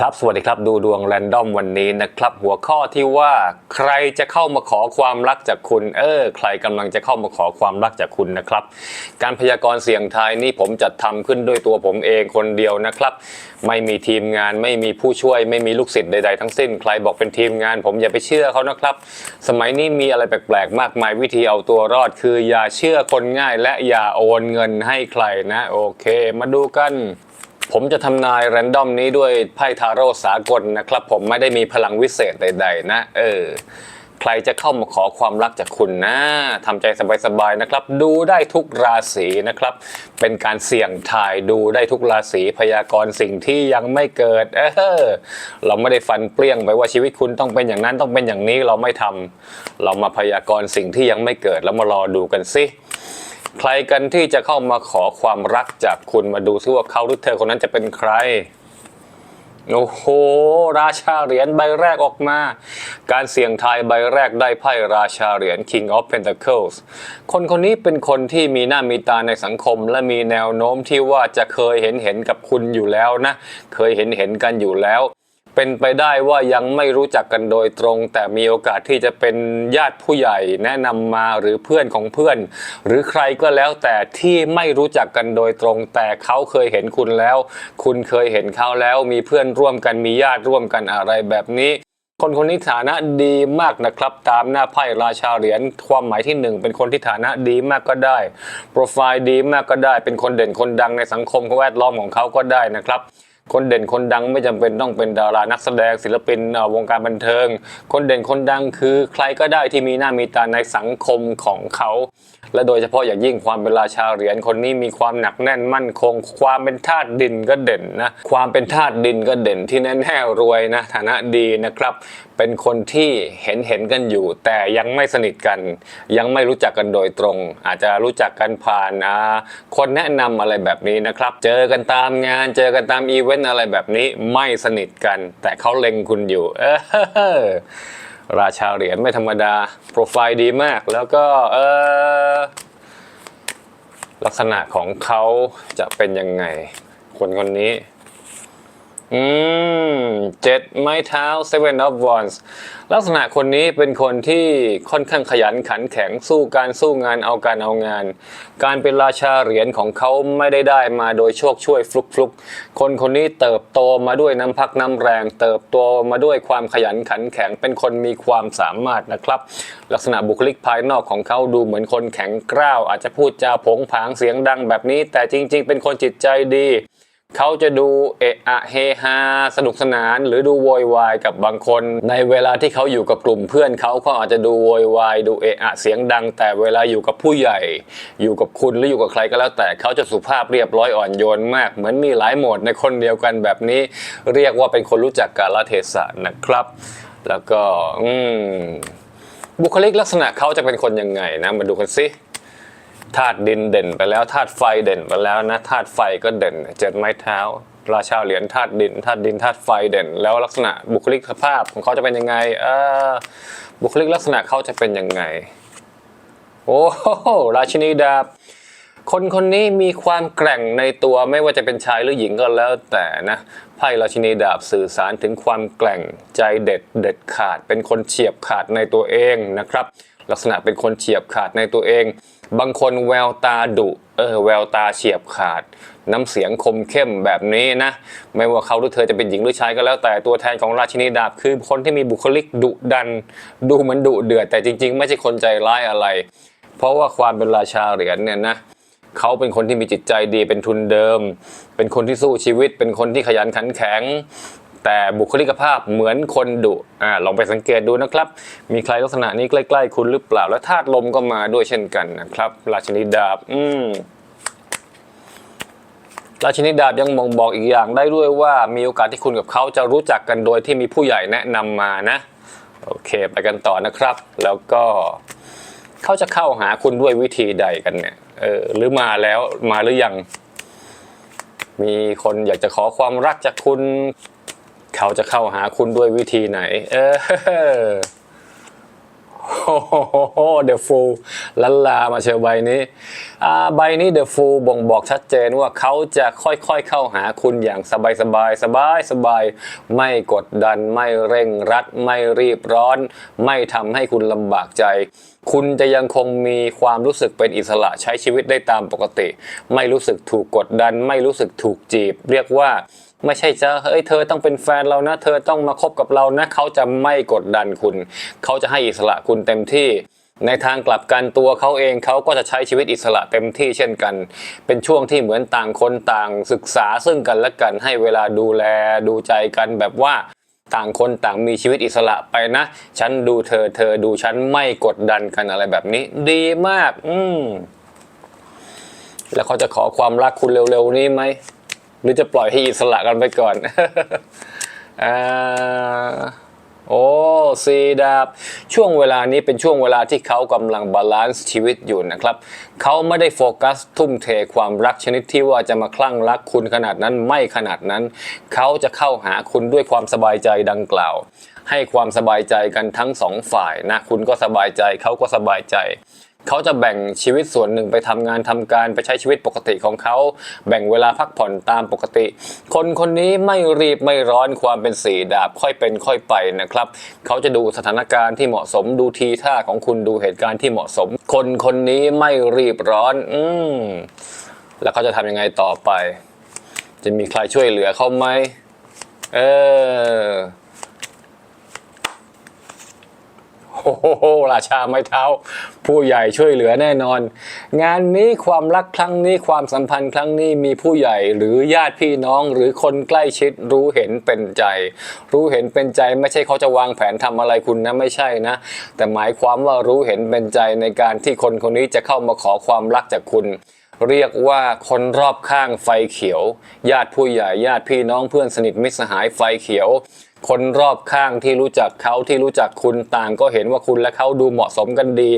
ครับสวัสดีครับดูดวงแรนดอมวันนี้นะครับ หัวข้อที่ว่าใครจะเข้ามาขอความรักจากคุณ เออ ใครกำลังจะเข้ามาขอความรักจากคุณนะครับ การพยากรณ์เสียงทายนี่ผมจัดทำขึ้นด้วยตัวผมเองคนเดียวนะครับ ไม่มีทีมงานไม่มีผู้ช่วย ไม่มีลูกศิษย์ใดๆทั้งสิ้น ใครบอกเป็นทีมงาน ผมอย่าไปเชื่อเขานะครับ สมัยนี้มีอะไรแปลกๆมากมายวิธีเอาตัวรอด คืออย่าเชื่อคนง่าย และอย่าโอนเงินให้ใครนะ โอเค มาดูกัน ผมจะทำนายแรนดอมนี้ด้วยไพ่ทาโร่สากลนะครับ ผมไม่ได้มีพลังวิเศษใด ๆ นะ เออ ใครจะเข้ามาขอความรักจากคุณนะทำใจสบายๆนะครับ ดูได้ทุกราศีนะครับ เป็นการเสี่ยงทายดูได้ทุกราศีพยากรณ์สิ่งที่ยังไม่เกิด เออ เราไม่ได้ฟันเปรี้ยงไปว่าชีวิตคุณต้องเป็นอย่างนั้นต้องเป็นอย่างนี้เราไม่ทำเรามาพยากรณ์สิ่งที่ยังไม่เกิดแล้วมารอดูกันสิ ใครกันที่จะเข้ามาขอความรักจากคุณมาดูซิว่าเขาหรือเธอคนนั้นจะเป็นใครโอ้โห ราชาเหรียญใบแรกออกมา การเสี่ยงทายใบแรกได้ไพ่ราชาเหรียญ King of Pentacles คนคนนี้เป็นคนที่มีหน้ามีตาในสังคม และมีแนวโน้มที่ว่าจะเคยเห็นเห็นกับคุณอยู่แล้วนะ เคยเห็นเห็นกันอยู่แล้ว เป็นไปได้ว่ายังไม่รู้จักกันโดยตรง แต่มีโอกาสที่จะเป็นญาติผู้ใหญ่แนะนำมาหรือเพื่อนของเพื่อน หรือใครก็แล้วแต่ที่ไม่รู้จักกันโดยตรง แต่เขาเคยเห็นคุณแล้ว คุณเคยเห็นเขาแล้ว มีเพื่อนร่วมกันมีญาติร่วมกันอะไรแบบนี้คนคนนี้ฐานะดีมากนะครับ ตามหน้าไพ่ราชาเหรียญความหมายที่หนึ่งเป็นคนที่ฐานะดีมากก็ได้ โปรไฟล์ดีมากก็ได้ เป็นคนเด่นคนดังในสังคมแวดล้อมของเขาก็ได้นะครับ คนเด่นคนดังไม่จำเป็นต้องเป็นดารานักแสดงศิลปินวงการบันเทิง คนเด่นคนดังคือใครก็ได้ที่มีหน้ามีตาในสังคมของเขา และโดยเฉพาะอย่างยิ่งความเป็นราชาเหรียญคนนี้มีความหนักแน่นมั่นคง ความเป็นธาตุดินก็เด่นนะความเป็นธาตุดินก็เด่นที่แน่แน่รวยนะฐานะดีนะครับ เป็นคนที่เห็นเห็นกันอยู่ แต่ยังไม่สนิทกัน ยังไม่รู้จักกันโดยตรง อาจจะรู้จักกันผ่านคนแนะนำอะไรแบบนี้นะครับ เจอกันตามงาน เจอกันตามอีเวนต์อะไรแบบนี้ไม่สนิทกัน แต่เขาเล็งคุณอยู่ เออ ราชาเหรียญไม่ธรรมดา โปรไฟล์ดีมาก แล้วก็เออลักษณะของเขาจะเป็นยังไง คนคนนี้ อืมเจ็ดไม้เท้า seven of wands ลักษณะคนนี้เป็นคนที่ค่อนข้างขยันขันแข็งสู้การสู้งานเอาการเอางาน การเป็นราชาเหรียญของเขาไม่ได้ได้มาโดยโชคช่วยฟลุกฟลุกคนคนนี้เติบโตมาด้วยน้ำพักน้ำแรง เติบโตมาด้วยความขยันขันแข็งเป็นคนมีความสามารถนะครับ ลักษณะบุคลิกภายนอกของเขาดูเหมือนคนแข็งกร้าว อาจจะพูดจาผงผางเสียงดังแบบนี้ แต่จริง ๆ เป็นคนจิตใจดี เขาจะดูเอะอะเฮฮาสนุกสนาน หรือดูโวยวายกับบางคน ในเวลาที่เขาอยู่กับกลุ่มเพื่อนเขาเขาอาจจะดูโวยวายดูเอะอะเสียงดัง แต่เวลาอยู่กับผู้ใหญ่ อยู่กับคุณหรืออยู่กับใครก็แล้ว แต่เขาจะสุภาพเรียบร้อยอ่อนโยนมาก เหมือนมีหลายโหมดในคนเดียวกันแบบนี้ เรียกว่าเป็นคนรู้จักกาลเทศะนะครับ แล้วก็อืบุคลิกลักษณะเขาจะเป็นคนยังไงนะมาดูกันสิ ธาตุดินเด่นไปแล้วธาตุไฟเด่นไปแล้วนะธาตุไฟก็เด่นเจ็ดไม้เท้า ราชาเหรียญธาตุดินธาตุดินธาตุไฟเด่น แล้วลักษณะบุคลิกภาพของเขาจะเป็นยังไงเออบุคลิกลักษณะเขาจะเป็นยังไง โอ้โหราชินีดาบคนคนนี้มีความแกร่งในตัวไม่ว่าจะเป็นชายหรือหญิงก็แล้วแต่นะไพ่ราชินีดาบสื่อสารถึงความแกร่งใจเด็ดเด็ดขาด เป็นคนเฉียบขาดในตัวเองนะครับ ลักษณะเป็นคนเฉียบขาดในตัวเอง บางคนแววตาดุเออแววตาเฉียบขาด น้ำเสียงคมเข้มแบบนี้นะ ไม่ว่าเขาหรือเธอจะเป็นหญิงหรือชายก็แล้วแต่ตัวแทนของราชินีดาบ คือคนที่มีบุคลิกดุดัน ดูเหมือนดุเดือดแต่จริง ๆ ไม่ใช่คนใจร้ายอะไร เพราะว่าความเป็นราชาเหรียญเนี่ยนะเขาเป็นคนที่มีจิตใจดีเป็นทุนเดิม เป็นคนที่สู้ชีวิต เป็นคนที่ขยันขันแข็ง แต่บุคลิกภาพเหมือนคนดุอ่าลองไปสังเกตดูนะครับ มีใครลักษณะนี้ใกล้ ๆ คุณหรือเปล่า และธาตุลมก็มาด้วยเช่นกันนะครับ ราชนิดาบอืมราชนีดาบยังมองบอกอีกอย่างได้ด้วยว่ามีโอกาสที่คุณกับเขาจะรู้จักกันโดยที่มีผู้ใหญ่แนะนำมานะ โอเค ไปกันต่อนะครับ แล้วก็เขาจะเข้าหาคุณด้วยวิธีใดกันเนี่ยเออหรือมาแล้วมาหรือยัง มีคนอยากจะขอความรักจากคุณ เขาจะเข้าหาคุณด้วยวิธีไหน เออโอ้โหเดอะฟูลันลามาเชียวใบนี้ใบนี้เดอะฟูบ่งบอกชัดเจนว่าเขาจะค่อยๆเข้าหาคุณอย่างสบายสบายสบายสบายไม่กดดันไม่เร่งรัด ไม่รีบร้อน ไม่ทำให้คุณลำบากใจ คุณจะยังคงมีความรู้สึกเป็นอิสระใช้ชีวิตได้ตามปกติ ไม่รู้สึกถูกกดดัน ไม่รู้สึกถูกจีบ เรียกว่า ไม่ใช่จะเฮ้ยเธอต้องเป็นแฟนเรานะ เธอต้องมาคบกับเรานะเขาจะไม่กดดันคุณ เขาจะให้อิสระคุณเต็มที่ในทางกลับกันตัวเขาเองเขาก็จะใช้ชีวิตอิสระเต็มที่เช่นกัน เป็นช่วงที่เหมือนต่างคนต่างศึกษาซึ่งกันและกันให้เวลาดูแลดูใจกันแบบว่าต่างคนต่างมีชีวิตอิสระไปนะ ฉันดูเธอเธอดูฉันไม่กดดันกันอะไรแบบนี้ ดีมาก อืมแล้วเขาจะขอความรักคุณเร็วๆนี้ไหม หรือจะปล่อยให้อิสระกันไปก่อนอ่าโอ้สีดาบ ช่วงเวลานี้เป็นช่วงเวลาที่เขากำลังบาลานซ์ชีวิตอยู่นะครับ เขาไม่ได้โฟกัสทุ่มเทความรักชนิดที่ว่าจะมาคลั่งรักคุณขนาดนั้นไม่ขนาดนั้น เขาจะเข้าหาคุณด้วยความสบายใจดังกล่าว ให้ความสบายใจกันทั้งสองฝ่ายนะคุณก็สบายใจเขาก็สบายใจ เขาจะแบ่งชีวิตส่วนหนึ่งไปทำงานทำการไปใช้ชีวิตปกติของเขา แบ่งเวลาพักผ่อนตามปกติ คนคนนี้ไม่รีบไม่ร้อนความเป็นสีดาบค่อยเป็นค่อยไปนะครับ เขาจะดูสถานการณ์ที่เหมาะสมดูทีท่าของคุณดูเหตุการณ์ที่เหมาะสม คนคนนี้ไม่รีบร้อน อืมแล้วเขาจะทำยังไงต่อไป จะมีใครช่วยเหลือเขาไหมเออ โอ้โหราชาไม้เท้า ผู้ใหญ่ช่วยเหลือแน่นอน งานนี้ความรักครั้งนี้ความสัมพันธ์ครั้งนี้มีผู้ใหญ่หรือญาติพี่น้องหรือคนใกล้ชิดรู้เห็นเป็นใจ รู้เห็นเป็นใจไม่ใช่เขาจะวางแผนทำอะไรคุณนะไม่ใช่นะ แต่หมายความว่ารู้เห็นเป็นใจในการที่คนคนนี้จะเข้ามาขอความรักจากคุณเรียกว่าคนรอบข้างไฟเขียว ญาติผู้ใหญ่ญาติพี่น้องเพื่อนสนิทมิตรสหายไฟเขียว คนรอบข้างที่รู้จักเขาที่รู้จักคุณต่างก็เห็นว่าคุณและเขาดูเหมาะสมกันดี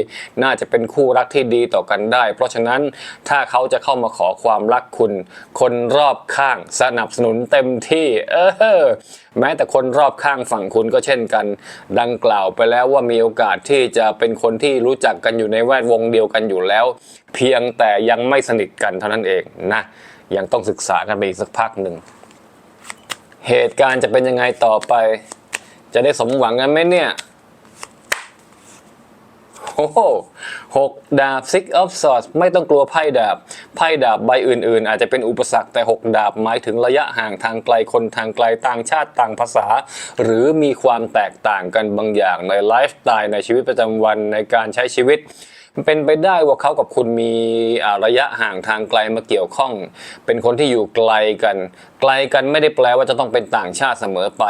น่าจะเป็นคู่รักที่ดีต่อกันได้ เพราะฉะนั้นถ้าเขาจะเข้ามาขอความรักคุณ คนรอบข้างสนับสนุนเต็มที่เออแม้แต่คนรอบข้างฝั่งคุณก็เช่นกัน ดังกล่าวไปแล้วว่ามีโอกาสที่จะเป็นคนที่รู้จักกันอยู่ในแวดวงเดียวกันอยู่แล้ว เพียงแต่ยังไม่สนิทกันเท่านั้นเองนะยังต้องศึกษากันไปอีกสักพักหนึ่ง เหตุการณ์จะเป็นยังไงต่อไป จะได้สมหวังกันไหมเนี่ยโอ้โหหกดาบ six of swords ไม่ต้องกลัวไพ่ดาบ ไพ่ดาบใบอื่นๆ อาจจะเป็นอุปสรรคแต่หกดาบหมายถึงระยะห่างทางไกลคนทางไกลต่างชาติต่างภาษา หรือมีความแตกต่างกันบางอย่างในไลฟ์สไตล์ในชีวิตประจำวันในการใช้ชีวิตเป็นไปได้ว่าเขากับคุณมีระยะห่างทางไกลมาเกี่ยวข้อง เป็นคนที่อยู่ไกลกันไกลกันไม่ได้แปลว่าจะต้องเป็นต่างชาติเสมอไป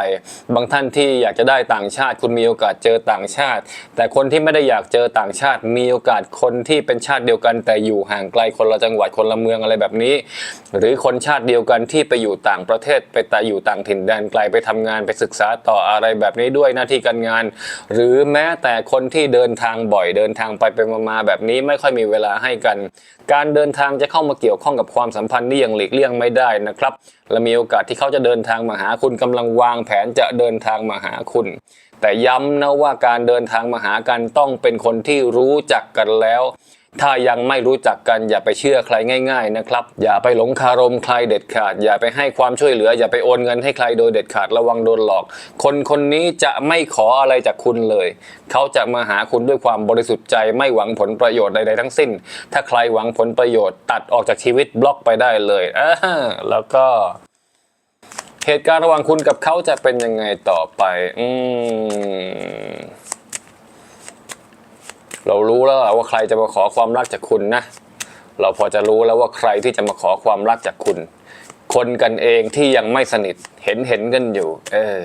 บางท่านที่อยากจะได้ต่างชาติ คุณมีโอกาสเจอต่างชาติ แต่คนที่ไม่ได้อยากเจอต่างชาติ มีโอกาสคนที่เป็นชาติเดียวกัน แต่อยู่ห่างไกลคนละจังหวัดคนละเมืองอะไรแบบนี้ หรือคนชาติเดียวกันที่ไปอยู่ต่างประเทศไปแต่อยู่ต่างถิ่นแดนไกลไปทำงานไปศึกษาต่ออะไรแบบนี้ด้วยหน้าที่การงาน หรือแม้แต่คนที่เดินทางบ่อยเดินทางไปไปมาแบบนี้ไม่ค่อยมีเวลาให้กัน การเดินทางจะเข้ามาเกี่ยวข้องกับความสัมพันธ์นี่ยังหลีกเลี่ยงไม่ได้นะครับ และมีโอกาสที่เขาจะเดินทางมาหาคุณกำลังวางแผนจะเดินทางมาหาคุณ แต่ย้ำนะว่าการเดินทางมาหากันต้องเป็นคนที่รู้จักกันแล้ว ถ้ายังไม่รู้จักกันอย่าไปเชื่อใครง่าย ๆนะครับ อย่าไปหลงคารมใครเด็ดขาด อย่าไปให้ความช่วยเหลือ อย่าไปโอนเงินให้ใครโดยเด็ดขาดระวังโดนหลอก คนคนนี้จะไม่ขออะไรจากคุณเลย เขาจะมาหาคุณด้วยความบริสุทธิ์ใจไม่หวังผลประโยชน์ใดๆทั้งสิ้น ถ้าใครหวังผลประโยชน์ ตัดออกจากชีวิตบล็อกไปได้เลยอ่าแล้วก็เหตุการณ์ระหว่างคุณกับเขาจะเป็นยังไงต่อไป อืม เรารู้แล้วว่าใครจะมาขอความรักจากคุณนะ เราพอจะรู้แล้วว่าใครที่จะมาขอความรักจากคุณ คนกันเองที่ยังไม่สนิทเห็นเห็นกันอยู่ เออ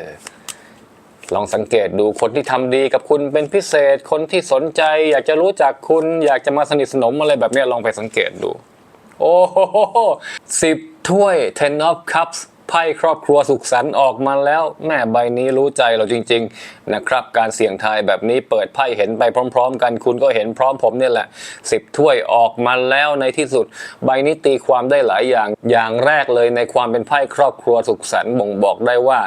ลองสังเกตดูคนที่ทำดีกับคุณเป็นพิเศษ คนที่สนใจ อยากจะรู้จักคุณ อยากจะมาสนิทสนมอะไรแบบนี้ลองไปสังเกตดู โอ้โหสิบถ้วย ten of cups ไพ่ครอบครัวสุขสันต์ออกมาแล้วแม่ใบนี้รู้ใจเราจริง ๆ นะครับ การเสี่ยงทายแบบนี้เปิดไพ่เห็นไปพร้อม ๆ กันคุณก็เห็นพร้อมผมเนี่ยแหละสิบถ้วยออกมาแล้วในที่สุด ใบนี้ตีความได้หลายอย่าง อย่างแรกเลยในความเป็นไพ่ครอบครัวสุขสันต์บ่งบอกได้ว่า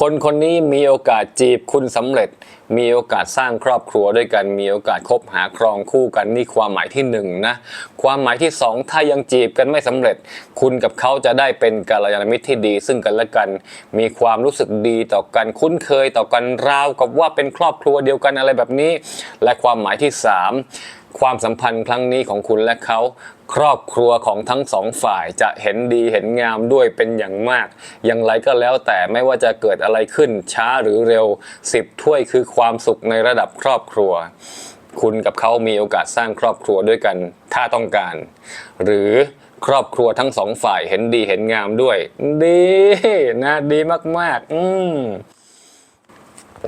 คนคนนี้มีโอกาสจีบคุณสำเร็จ มีโอกาสสร้างครอบครัวด้วยกัน มีโอกาสคบหาครองคู่กันนี่ความหมายที่หนึ่งนะความหมายที่สองถ้ายังจีบกันไม่สำเร็จ คุณกับเขาจะได้เป็นกัลยาณมิตรที่ดี ซึ่งกันและกัน มีความรู้สึกดีต่อกันคุ้นเคยต่อกันราวกับว่าเป็นครอบครัวเดียวกันอะไรแบบนี้ และความหมายที่สาม ความสัมพันธ์ครั้งนี้ของคุณและเขาครอบครัวของทั้งสองฝ่ายจะเห็นดีเห็นงามด้วยเป็นอย่างมาก อย่างไรก็แล้วแต่ไม่ว่าจะเกิดอะไรขึ้นช้าหรือเร็วสิบถ้วยคือความสุขในระดับครอบครัว คุณกับเขามีโอกาสสร้างครอบครัวด้วยกันถ้าต้องการ หรือครอบครัวทั้งสองฝ่ายเห็นดีเห็นงามด้วย ดีนะดีมากๆ อืม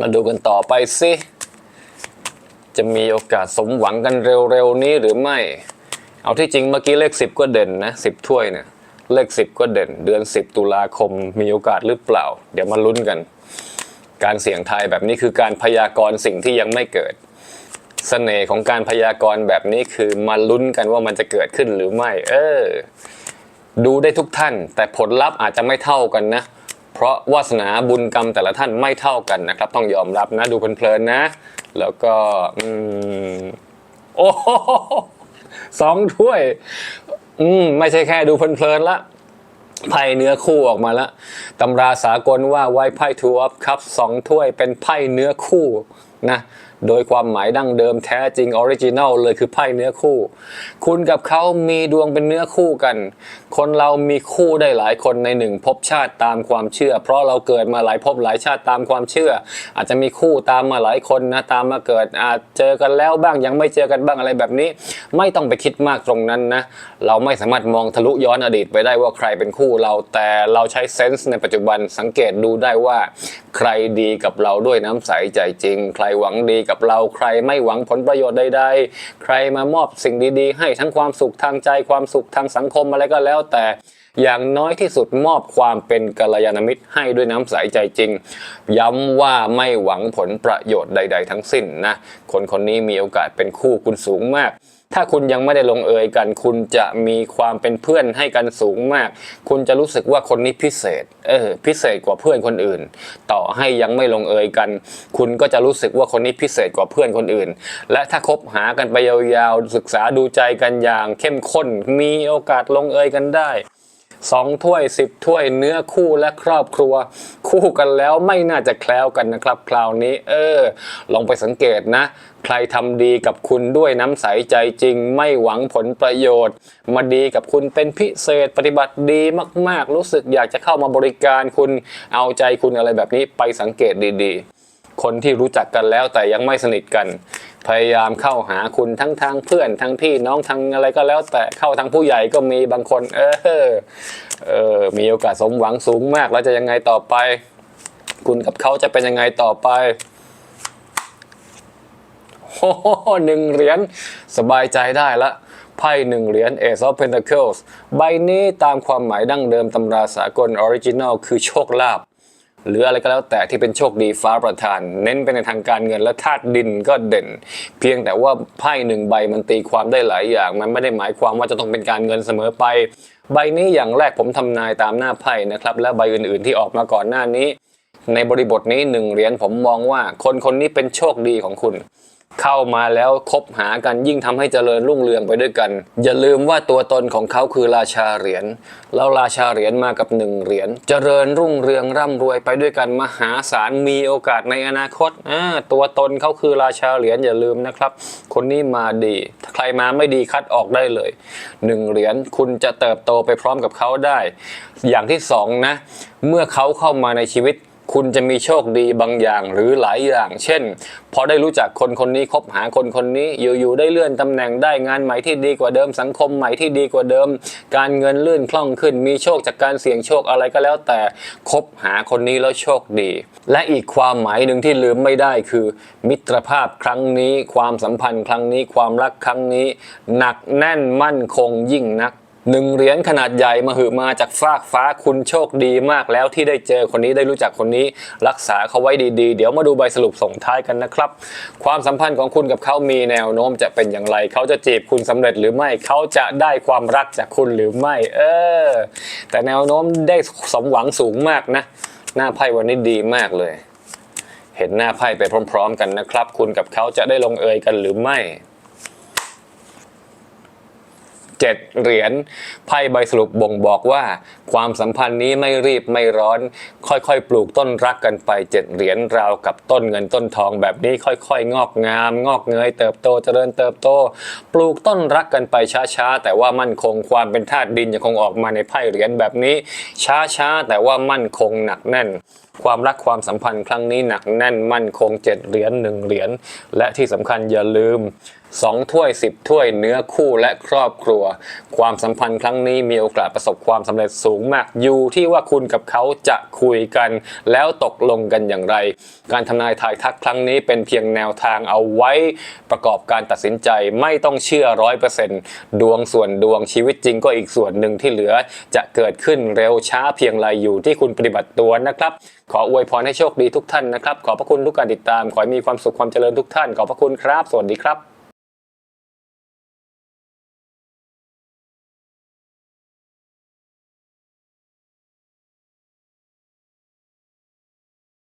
มาดูกันต่อไปสิ จะมีโอกาสสมหวังกันเร็วๆนี้หรือไม่ เอาที่จริงเมื่อกี้เลขสิบก็เด่นนะสิบถ้วยเนี่ยเลขสิบก็เด่น เดือนสิบตุลาคมมีโอกาสหรือเปล่า เดี๋ยวมาลุ้นกัน การเสี่ยงทายแบบนี้คือการพยากรณ์สิ่งที่ยังไม่เกิดเสน่ห์ของการพยากรณ์แบบนี้คือมาลุ้นกันว่ามันจะเกิดขึ้นหรือไม่ เออ ดูได้ทุกท่าน แต่ผลลัพธ์อาจจะไม่เท่ากันนะ ราะวาสนาบุญกรรมแต่ละท่านไม่เท่ากันนะครับ ต้องยอมรับนะดูเพลินๆนะ แล้วก็อืมโอ้สองถ้วย อืมไม่ใช่แค่ดูเพลินๆละไพ่เนื้อคู่ออกมาแล้วตำราสากลว่าไว้ไพ่ทูออฟครับสองถ้วยเป็นไพ่เนื้อคู่นะ โดยความหมายดั้งเดิมแท้จริงออริจินัลเลยคือไพ่เนื้อคู่ คุณกับเขามีดวงเป็นเนื้อคู่กัน คนเรามีคู่ได้หลายคนในหนึ่งภพชาติตามความเชื่อ เพราะเราเกิดมาหลายภพหลายชาติตามความเชื่อ อาจจะมีคู่ตามมาหลายคนนะตามมาเกิดอาจเจอกันแล้วบ้างยังไม่เจอกันบ้างอะไรแบบนี้ ไม่ต้องไปคิดมากตรงนั้นนะเราไม่สามารถมองทะลุย้อนอดีตไปได้ว่าใครเป็นคู่เรา แต่เราใช้เซนส์ในปัจจุบันสังเกตดูได้ว่า ใครดีกับเราด้วยน้ำใสใจจริง ใครหวังดีกับกับเราใครไม่หวังผลประโยชน์ใดๆ ใครมามอบสิ่งดีๆ ให้ทั้งความสุขทางใจความสุขทางสังคมอะไรก็แล้วแต่อย่างน้อยที่สุดมอบความเป็นกัลยาณมิตรให้ด้วยน้ำใสใจจริง ย้ำว่าไม่หวังผลประโยชน์ใด ๆ ทั้งสิ้นนะ คนคนนี้มีโอกาสเป็นคู่คุณสูงมาก ถ้าคุณยังไม่ได้ลงเอยกัน คุณจะมีความเป็นเพื่อนให้กันสูงมาก คุณจะรู้สึกว่าคนนี้พิเศษ เออ พิเศษกว่าเพื่อนคนอื่น ต่อให้ยังไม่ลงเอยกัน คุณก็จะรู้สึกว่าคนนี้พิเศษกว่าเพื่อนคนอื่น และถ้าคบหากันไปยาวๆศึกษาดูใจกันอย่างเข้มข้น มีโอกาสลงเอยกันได้ สองถ้วยสิบถ้วยเนื้อคู่และครอบครัว คู่กันแล้วไม่น่าจะแคล้วกันนะครับ คราวนี้ เออ ลองไปสังเกตนะ ใครทำดีกับคุณด้วยน้ำใสใจจริง ไม่หวังผลประโยชน์ มาดีกับคุณเป็นพิเศษปฏิบัติดีมาก ๆ รู้สึกอยากจะเข้ามาบริการคุณเอาใจคุณอะไรแบบนี้ไปสังเกตดีๆ คนที่รู้จักกันแล้วแต่ยังไม่สนิทกัน พยายามเข้าหาคุณทั้งทางเพื่อนทั้งพี่น้องทางอะไรก็แล้ว แต่เข้าทางผู้ใหญ่ก็มีบางคน เออเออมีโอกาสสมหวังสูงมากแล้วจะยังไงต่อไป คุณกับเขาจะเป็นยังไงต่อไปโอ้หหนึ่งเหรียญสบายใจได้ละไพ่หนึ่งเหรียญ Ace of Pentacles ใบนี้ตามความหมายดั้งเดิมตำราสากลออริจินัลคือโชคลาภ หรืออะไรก็แล้วแต่ที่เป็นโชคดีฟ้าประทาน เน้นไปในทางการเงินและธาตุดินก็เด่น เพียงแต่ว่าไพ่หนึ่งใบมันตีความได้หลายอย่าง มันไม่ได้หมายความว่าจะต้องเป็นการเงินเสมอไป ใบนี้อย่างแรกผมทำนายตามหน้าไพ่นะครับและใบอื่นๆที่ออกมาก่อนหน้านี้ ในบริบทนี้หนึ่งเหรียญผมมองว่าคนคนนี้เป็นโชคดีของคุณ เข้ามาแล้วคบหากันยิ่งทำให้เจริญรุ่งเรืองไปด้วยกัน อย่าลืมว่าตัวตนของเขาคือราชาเหรียญแล้วราชาเหรียญมากับหนึ่งเหรียญเจริญรุ่งเรืองร่ำรวยไปด้วยกันมหาศาลมีโอกาสในอนาคตอตัวตนเขาคือราชาเหรียญอย่าลืมนะครับ คนนี้มาดีถ้าใครมาไม่ดีคัดออกได้เลยหนึ่งเหรียญคุณจะเติบโตไปพร้อมกับเขาได้ อย่างที่สองนะเมื่อเขาเข้ามาในชีวิต คุณจะมีโชคดีบางอย่างหรือหลายอย่าง เช่น พอได้รู้จักคนคนนี้คบหาคนคนนี้อยู่ๆได้เลื่อนตำแหน่งได้งานใหม่ที่ดีกว่าเดิมสังคมใหม่ที่ดีกว่าเดิม การเงินลื่นคล่องขึ้น มีโชคจากการเสี่ยงโชคอะไรก็แล้วแต่คบหาคนนี้แล้วโชคดี และอีกความหมายหนึ่งที่ลืมไม่ได้คือ มิตรภาพครั้งนี้ ความสัมพันธ์ครั้งนี้ความรักครั้งนี้ หนักแน่นมั่นคงยิ่งนัก หนึ่งเหรียญขนาดใหญ่มาหือมาจากฟากฟ้าคุณโชคดีมากแล้วที่ได้เจอคนนี้ได้รู้จักคนนี้รักษาเขาไว้ดีๆ เดี๋ยวมาดูใบสรุปส่งท้ายกันนะครับ ความสัมพันธ์ของคุณกับเขามีแนวโน้มจะเป็นอย่างไร เขาจะจีบคุณสำเร็จหรือไม่เขาจะได้ความรักจากคุณหรือไม่ เออ แต่แนวโน้มได้สมหวังสูงมากนะ หน้าไพ่วันนี้ดีมากเลย เห็นหน้าไพ่ไปพร้อม ๆ กันนะครับ คุณกับเขาจะได้ลงเอยกันหรือไม่ เจ็ดเหรียญไพ่ใบสรุปบ่งบอกว่า ความสัมพันธ์นี้ไม่รีบไม่ร้อน ค่อยๆ ปลูกต้นรักกันไปเจ็ดเหรียญราวกับต้นเงินต้นทองแบบนี้ค่อยๆ งอกงาม งอกเงยเติบโตเจริญเติบโต ปลูกต้นรักกันไปช้าๆ แต่ว่ามั่นคงความเป็นธาตุดินยังคงออกมาในไพ่เหรียญแบบนี้ ช้าๆแต่ว่ามั่นคงหนักแน่น ความรักความสัมพันธ์ครั้งนี้หนักแน่นมั่นคงเจ็ดเหรียญหนึ่งเหรียญและที่สำคัญอย่าลืมสองถ้วยสิบถ้วยเนื้อคู่และครอบครัว ความสัมพันธ์ครั้งนี้มีโอกาสประสบความสำเร็จสูงมากอยู่ที่ว่าคุณกับเขาจะคุยกัน แล้วตกลงกันอย่างไร การทำนายทายทักครั้งนี้เป็นเพียงแนวทางเอาไว้ประกอบการตัดสินใจไม่ต้องเชื่อร้อยเปอร์เซ็นต์ดวงส่วนดวงชีวิตจริงก็อีกส่วนหนึ่งที่เหลือ จะเกิดขึ้นเร็วช้าเพียงไรอยู่ที่คุณปฏิบัติตัวนะครับขออวยพรให้โชคดีทุกท่านนะครับ ขอบพระคุณทุกการติดตาม ขอให้มีความสุขความเจริญทุกท่าน ขอบพระคุณครับ สวัสดีครับ